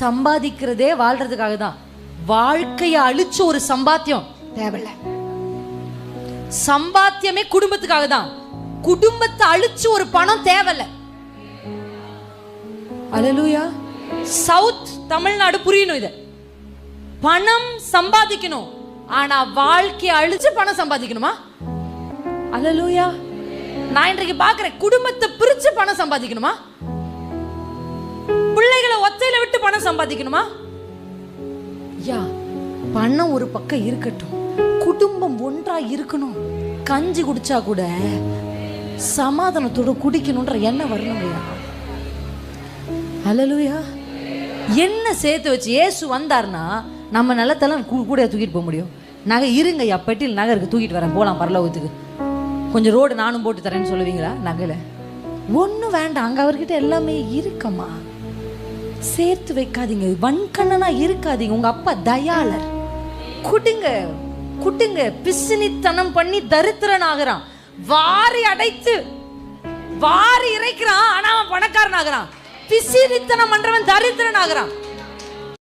சம்பாதிக்கிறதே வாழ்றதுக்காக தான். வாழ்க்கைய அழிச்சு ஒரு சம்பாத்தியம். தேவையில்ல. சம்பாத்தியமே குடும்பத்துக்காக தான். குடும்பத்தை அழிச்சு ஒரு பணம் தேவையில்ல. அலலூயா சவுத் தமிழ்நாடு புரியணும் இது. பணம் சம்பாதிக்கணும். ஆனா வாழ்க்கையை அழிச்சு பணம் சம்பாதிக்கணுமா? அலலூயா நான் இன்றைக்கு பாக்குறேன் குடும்பத்தை பிரிச்சு பணம் சம்பாதிக்கணுமா? பணம் சம்பாதிக்கணுமா? யா பணம் ஒரு பக்கம் இருக்கட்டும். குடும்பம் ஒன்றா இருக்கணும். கஞ்சி குடிச்சா கூட சமாதானத்தோட குடிக்கணும்ன்ற எண்ணம் வரணுங்கய்யா அலலுயா என்ன சேர்த்து வச்சு ஏசு வந்தார்னா நம்ம நிலத்தெல்லாம் கூ- கூட தூக்கிட்டு போக முடியும். நகை இருங்கய்யா பெட்டியில் நகை இருக்கு தூக்கிட்டு வரேன் போலாம் பரலோகத்துக்கு. கொஞ்சம் ரோடு நானும் போட்டு தரேன்னு சொல்லுவீங்களா நகையில்? ஒன்றும் வேண்டாம் அங்கே அவர்கிட்ட எல்லாமே இருக்கம்மா சேர்த்து வைக்காதீங்க. வன்கண்ணனா இருக்காதீங்க. உங்க அப்பா தயாளர். குடுங்க குடுங்க. பிசினித்தனம் பண்ணி தரித்திரன் ஆகுறான் வாரி அடைத்து வாரி இறைக்கிறான். ஆனா அவன் பணக்காரன் ஆகிறான் பிசினித்தனம் பண்றவன் தரித்திரன் ஆகுறான்